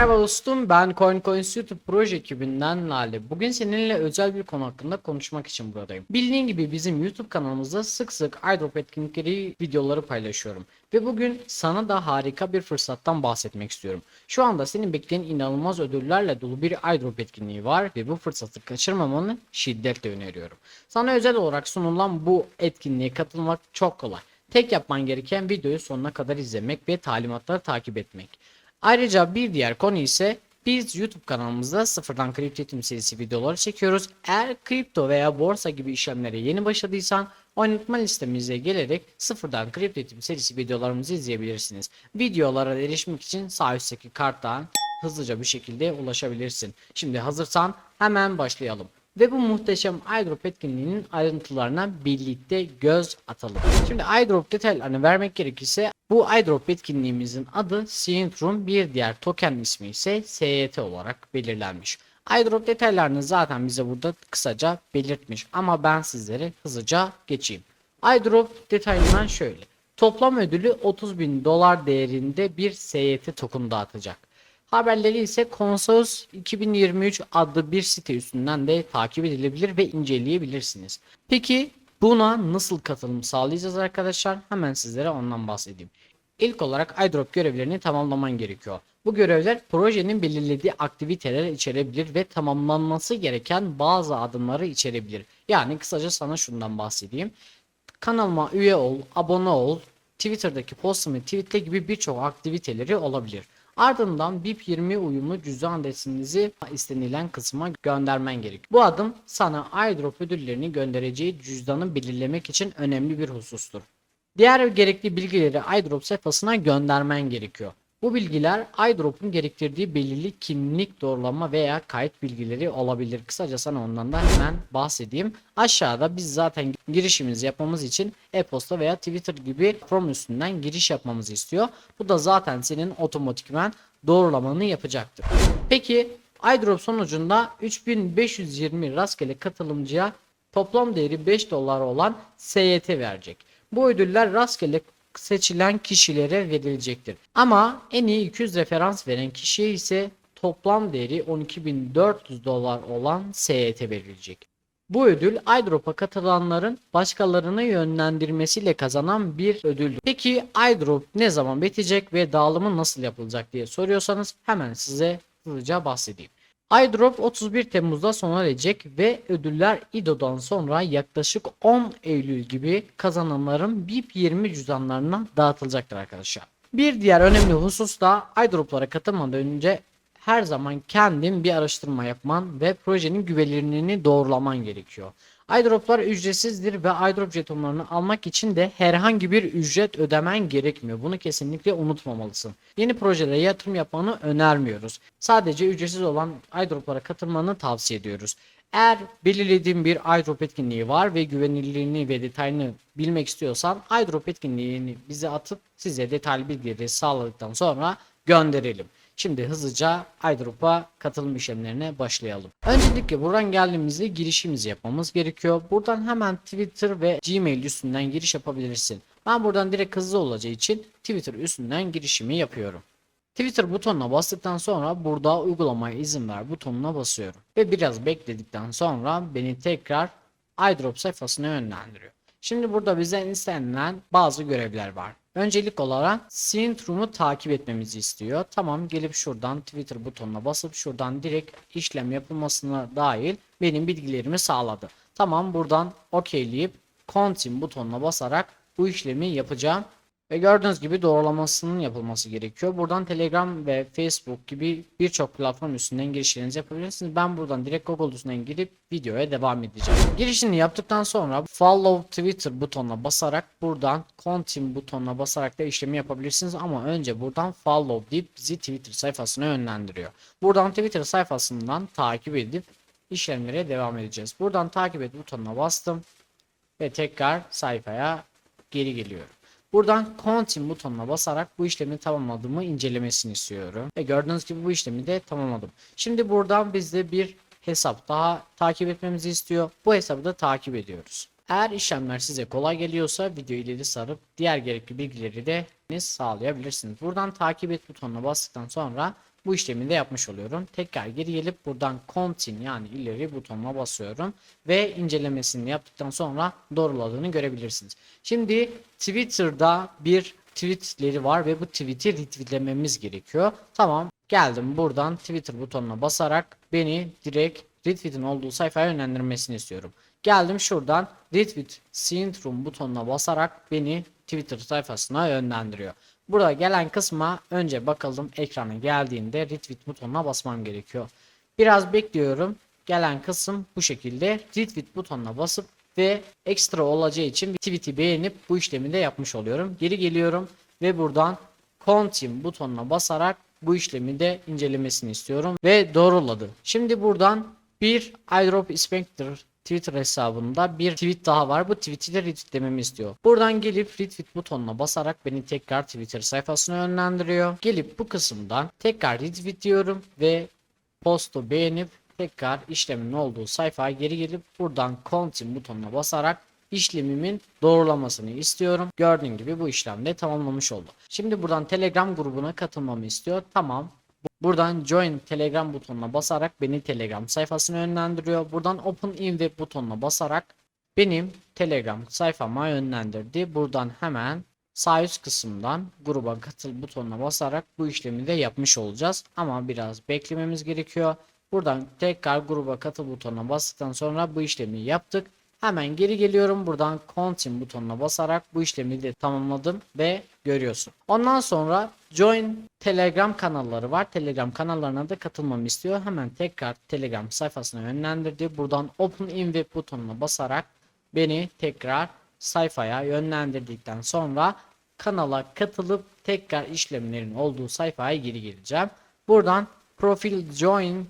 Merhaba dostum ben CoinCoins YouTube proje ekibinden Lale. Bugün seninle özel bir konu hakkında konuşmak için buradayım. Bildiğin gibi bizim YouTube kanalımızda sık sık airdrop etkinlikleri videoları paylaşıyorum. Ve bugün sana da harika bir fırsattan bahsetmek istiyorum. Şu anda senin bekleyen inanılmaz ödüllerle dolu bir airdrop etkinliği var ve bu fırsatı kaçırmamanı şiddetle öneriyorum. Sana özel olarak sunulan bu etkinliğe katılmak çok kolay. Tek yapman gereken videoyu sonuna kadar izlemek ve talimatları takip etmek. Ayrıca bir diğer konu ise biz YouTube kanalımızda sıfırdan kripto eğitim serisi videoları çekiyoruz. Eğer kripto veya borsa gibi işlemlere yeni başladıysan oynatma listemize gelerek sıfırdan kripto eğitim serisi videolarımızı izleyebilirsiniz. Videolara erişmek için sağ üstteki karttan hızlıca bir şekilde ulaşabilirsin. Şimdi hazırsan hemen başlayalım. Ve bu muhteşem airdrop etkinliğinin ayrıntılarına birlikte göz atalım. Şimdi airdrop detaylarını vermek gerekirse bu airdrop etkinliğimizin adı Syntrum bir diğer token ismi ise SYT olarak belirlenmiş. Airdrop detaylarını zaten bize burada kısaca belirtmiş ama ben sizlere hızlıca geçeyim. Airdrop detayından şöyle. Toplam ödülü 30 bin dolar değerinde bir SYT token dağıtacak. Haberleri ise Consensus 2023 adlı bir site üstünden de takip edilebilir ve inceleyebilirsiniz. Peki buna nasıl katılım sağlayacağız arkadaşlar? Hemen sizlere ondan bahsedeyim. İlk olarak iDrop görevlerini tamamlaman gerekiyor. Bu görevler projenin belirlediği aktiviteler içerebilir ve tamamlanması gereken bazı adımları içerebilir. Yani kısaca sana şundan bahsedeyim. Kanalıma üye ol, abone ol, Twitter'daki postumu tweetle gibi birçok aktiviteleri olabilir. Ardından BIP20 uyumlu cüzdan adresinizi istenilen kısma göndermen gerek. Bu adım sana airdrop ödüllerini göndereceği cüzdanı belirlemek için önemli bir husustur. Diğer gerekli bilgileri airdrop sayfasına göndermen gerekiyor. Bu bilgiler airdrop'un gerektirdiği belirli kimlik doğrulama veya kayıt bilgileri olabilir. Kısaca sana ondan da hemen bahsedeyim. Aşağıda biz zaten girişimizi yapmamız için e-posta veya Twitter gibi form üstünden giriş yapmamızı istiyor. Bu da zaten senin otomatikman doğrulamanı yapacaktır. Peki airdrop sonucunda 3520 rastgele katılımcıya toplam değeri 5 dolar olan SYT verecek. Bu ödüller rastgele seçilen kişilere verilecektir. Ama en iyi 200 referans veren kişiye ise toplam değeri 12.400 dolar olan SYT verilecek. Bu ödül iDrop'a katılanların başkalarını yönlendirmesiyle kazanan bir ödül. Peki iDrop ne zaman bitecek ve dağılımı nasıl yapılacak diye soruyorsanız hemen size hızlıca bahsedeyim. iDrop 31 Temmuz'da sona erecek ve ödüller İDO'dan sonra yaklaşık 10 Eylül gibi kazananların BIP20 cüzdanlarına dağıtılacaktır arkadaşlar. Bir diğer önemli husus da iDrop'lara katılmadan önce her zaman kendin bir araştırma yapman ve projenin güvenilirliğini doğrulaman gerekiyor. iDrop'lar ücretsizdir ve iDrop jetonlarını almak için de herhangi bir ücret ödemen gerekmiyor. Bunu kesinlikle unutmamalısın. Yeni projelere yatırım yapmanı önermiyoruz. Sadece ücretsiz olan iDrop'lara katılmanı tavsiye ediyoruz. Eğer belirlediğin bir iDrop etkinliği var ve güvenilirliğini ve detayını bilmek istiyorsan iDrop etkinliğini bize atıp size detaylı bilgileri sağladıktan sonra gönderelim. Şimdi hızlıca iDrop'a katılım işlemlerine başlayalım. Öncelikle buradan geldiğimizde girişimizi yapmamız gerekiyor. Buradan hemen Twitter ve Gmail üstünden giriş yapabilirsin. Ben buradan direkt hızlı olacağı için Twitter üstünden girişimi yapıyorum. Twitter butonuna bastıktan sonra burada uygulamaya izin ver butonuna basıyorum. Ve biraz bekledikten sonra beni tekrar iDrop sayfasına yönlendiriyor. Şimdi burada bizden istenilen bazı görevler var. Öncelik olarak Syntrum'u takip etmemizi istiyor. Tamam gelip şuradan Twitter butonuna basıp şuradan direkt işlem yapılmasına dahil benim bilgilerimi sağladı. Tamam buradan okeyleyip Continue butonuna basarak bu işlemi yapacağım. Ve gördüğünüz gibi doğrulamasının yapılması gerekiyor. Buradan Telegram ve Facebook gibi birçok platform üstünden girişlerinizi yapabilirsiniz. Ben buradan direkt Google üstünden girip videoya devam edeceğim. Girişini yaptıktan sonra Follow Twitter butonuna basarak buradan Continue butonuna basarak da işlemi yapabilirsiniz. Ama önce buradan Follow deyip bizi Twitter sayfasına yönlendiriyor. Buradan Twitter sayfasından takip edip işlemlere devam edeceğiz. Buradan takip et butonuna bastım ve tekrar sayfaya geri geliyorum. Buradan Continue butonuna basarak bu işlemi tamamladığımı incelemesini istiyorum. Ve gördüğünüz gibi bu işlemi de tamamladım. Şimdi buradan bizde bir hesap daha takip etmemizi istiyor. Bu hesabı da takip ediyoruz. Eğer işlemler size kolay geliyorsa video ileri sarıp diğer gerekli bilgileri de sağlayabilirsiniz. Buradan takip et butonuna bastıktan sonra bu işlemi de yapmış oluyorum. Tekrar geri gelip buradan continue yani ileri butonuna basıyorum ve incelemesini yaptıktan sonra doğruladığını görebilirsiniz. Şimdi Twitter'da bir tweetleri var ve bu tweet'i retweetlememiz gerekiyor. Tamam geldim buradan Twitter butonuna basarak beni direkt retweet'in olduğu sayfaya yönlendirmesini istiyorum. Geldim şuradan retweet syndrome butonuna basarak beni Twitter sayfasına yönlendiriyor. Burada gelen kısma önce bakalım ekrana geldiğinde retweet butonuna basmam gerekiyor. Biraz bekliyorum. Gelen kısım bu şekilde retweet butonuna basıp ve ekstra olacağı için bir tweet'i beğenip bu işlemi de yapmış oluyorum. Geri geliyorum ve buradan continue butonuna basarak bu işlemi de incelemesini istiyorum ve doğruladı. Şimdi buradan bir iDrop Inspector Twitter hesabında bir tweet daha var. Bu tweet'i de retweetlememi istiyor. Buradan gelip retweet butonuna basarak beni tekrar Twitter sayfasına yönlendiriyor. Gelip bu kısımdan tekrar retweet diyorum ve postu beğenip tekrar işlemin olduğu sayfaya geri gelip buradan continue butonuna basarak işlemimin doğrulamasını istiyorum. Gördüğün gibi bu işlem de tamamlamış oldu. Şimdi buradan Telegram grubuna katılmamı istiyor. Tamam. Buradan join Telegram butonuna basarak beni Telegram sayfasına yönlendiriyor. Buradan open in web butonuna basarak benim Telegram sayfama yönlendirdi. Buradan hemen sağ üst kısımdan gruba katıl butonuna basarak bu işlemi de yapmış olacağız. Ama biraz beklememiz gerekiyor. Buradan tekrar gruba katıl butonuna bastıktan sonra bu işlemi yaptık. Hemen geri geliyorum. Buradan continue butonuna basarak bu işlemi de tamamladım ve görüyorsun. Ondan sonra join Telegram kanalları var. Telegram kanallarına da katılmamı istiyor. Hemen tekrar Telegram sayfasına yönlendirdi. Buradan open in web butonuna basarak beni tekrar sayfaya yönlendirdikten sonra kanala katılıp tekrar işlemlerin olduğu sayfaya geri geleceğim. Buradan profil join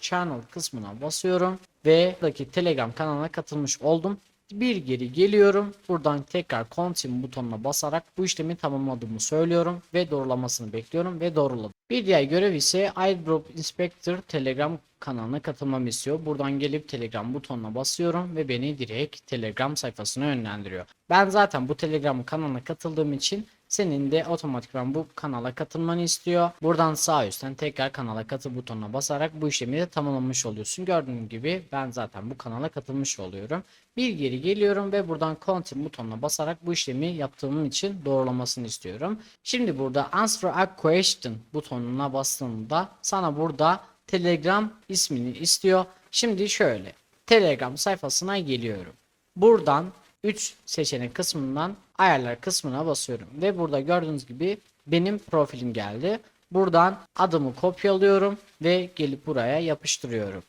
channel kısmına basıyorum ve buradaki Telegram kanalına katılmış oldum. Bir geri geliyorum. Buradan tekrar continue butonuna basarak bu işlemi tamamladığımı söylüyorum ve doğrulamasını bekliyorum ve doğruladım. Bir diğer görev ise iDrop Inspector Telegram kanalına katılmamı istiyor. Buradan gelip Telegram butonuna basıyorum ve beni direkt Telegram sayfasına yönlendiriyor. Ben zaten bu Telegram kanalına katıldığım için senin de otomatikman bu kanala katılmanı istiyor. Buradan sağ üstten tekrar kanala katıl butonuna basarak bu işlemi de tamamlamış oluyorsun. Gördüğün gibi ben zaten bu kanala katılmış oluyorum. Bir geri geliyorum ve buradan continue butonuna basarak bu işlemi yaptığım için doğrulamasını istiyorum. Şimdi burada answer a question butonuna bastığımda sana burada Telegram ismini istiyor. Şimdi şöyle Telegram sayfasına geliyorum. Buradan 3 seçenek kısmından ayarlar kısmına basıyorum ve burada gördüğünüz gibi benim profilim geldi. Buradan adımı kopyalıyorum ve gelip buraya yapıştırıyorum.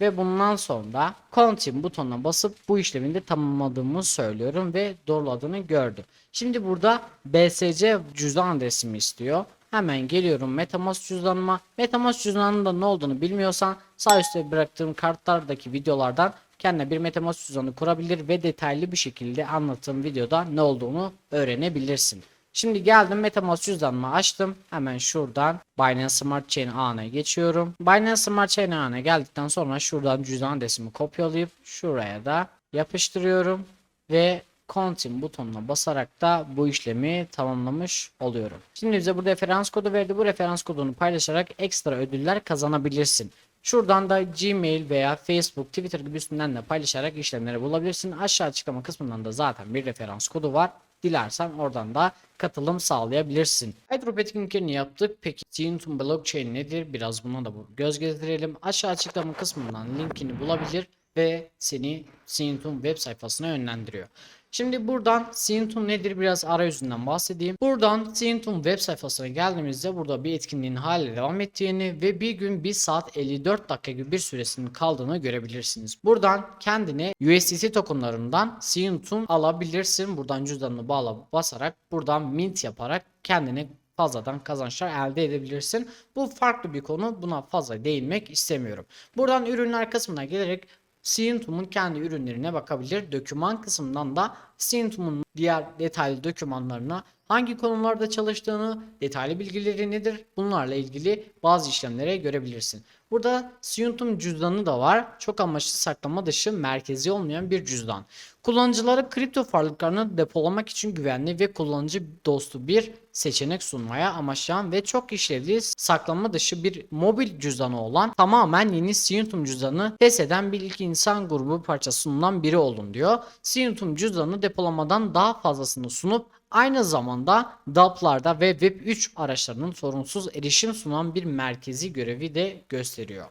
Ve bundan sonra continue butonuna basıp bu işlemi de tamamladığımı söylüyorum ve doğruladığını gördüm. Şimdi burada BSC cüzdan adresimi istiyor. Hemen geliyorum Metamask cüzdanıma. Metamask cüzdanında ne olduğunu bilmiyorsan sağ üstte bıraktığım kartlardaki videolardan kendine bir Metamask cüzdanı kurabilir ve detaylı bir şekilde anlattığım videoda ne olduğunu öğrenebilirsin. Şimdi geldim Metamask cüzdanımı açtım. Hemen şuradan Binance Smart Chain ağına geçiyorum. Binance Smart Chain ağına geldikten sonra şuradan cüzdan adresimi kopyalayıp şuraya da yapıştırıyorum ve Continue butonuna basarak da bu işlemi tamamlamış oluyorum. Şimdi bize bu referans kodu verdi. Bu referans kodunu paylaşarak ekstra ödüller kazanabilirsin. Şuradan da Gmail veya Facebook, Twitter gibi üstünden de paylaşarak işlemleri bulabilirsin. Aşağı açıklama kısmından da zaten bir referans kodu var. Dilersen oradan da katılım sağlayabilirsin. Hydrop etkinliklerini yaptık. Peki Ethereum blockchain nedir? Biraz buna da göz gezdirelim. Aşağı açıklama kısmından linkini bulabilir ve seni Sintum web sayfasına yönlendiriyor. Şimdi buradan Sintum nedir biraz arayüzünden bahsedeyim. Buradan Sintum web sayfasına geldiğimizde burada bir etkinliğin hala devam ettiğini ve bir gün 1 saat 54 dakika gibi bir süresinin kaldığını görebilirsiniz. Buradan kendine USDT tokenlarından Sintum alabilirsin. Buradan cüzdanını bağla basarak buradan mint yaparak kendine fazladan kazançlar elde edebilirsin. Bu farklı bir konu. Buna fazla değinmek istemiyorum. Buradan ürünler kısmına gelerek Sintum'un kendi ürünlerine bakabilir. Döküman kısmından da Sintum'un diğer detaylı dokümanlarına hangi konularda çalıştığını, detaylı bilgileri nedir bunlarla ilgili bazı işlemlere görebilirsin. Burada Sintum cüzdanı da var. Çok amaçlı saklama dışı merkezi olmayan bir cüzdan. Kullanıcılara kripto varlıklarını depolamak için güvenli ve kullanıcı dostu bir seçenek sunmaya amaçlayan ve çok işlevli saklama dışı bir mobil cüzdanı olan tamamen yeni Siyuntum cüzdanı eden bir ilk insan grubu parçasından biri olun diyor. Siyuntum cüzdanı depolamadan daha fazlasını sunup Aynı zamanda DAP'larda ve Web3 araçlarının sorunsuz erişim sunan bir merkezi görevi de gösteriyor.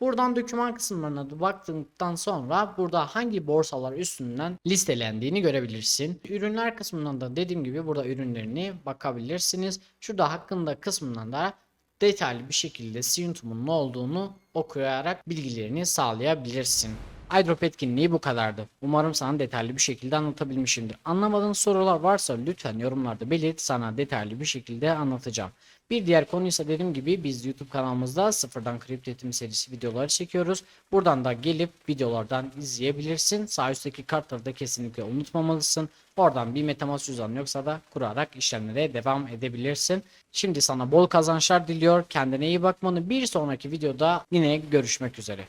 Buradan doküman kısımlarına baktıktan sonra burada hangi borsalar üstünden listelendiğini görebilirsin. Ürünler kısmından da dediğim gibi burada ürünlerini bakabilirsiniz. Şurada hakkında kısmından da detaylı bir şekilde Siyuntum'un ne olduğunu okuyarak bilgilerini sağlayabilirsin. iDrop etkinliği bu kadardı. Umarım sana detaylı bir şekilde anlatabilmişimdir. Anlamadığın sorular varsa lütfen yorumlarda belirt sana detaylı bir şekilde anlatacağım. Bir diğer konu ise dediğim gibi biz YouTube kanalımızda sıfırdan kripto eğitim serisi videoları çekiyoruz. Buradan da gelip videolardan izleyebilirsin. Sağ üstteki kartları da kesinlikle unutmamalısın. Oradan bir Metamask cüzdanı yoksa da kurarak işlemlere devam edebilirsin. Şimdi sana bol kazançlar diliyor. Kendine iyi bakmanı bir sonraki videoda yine görüşmek üzere.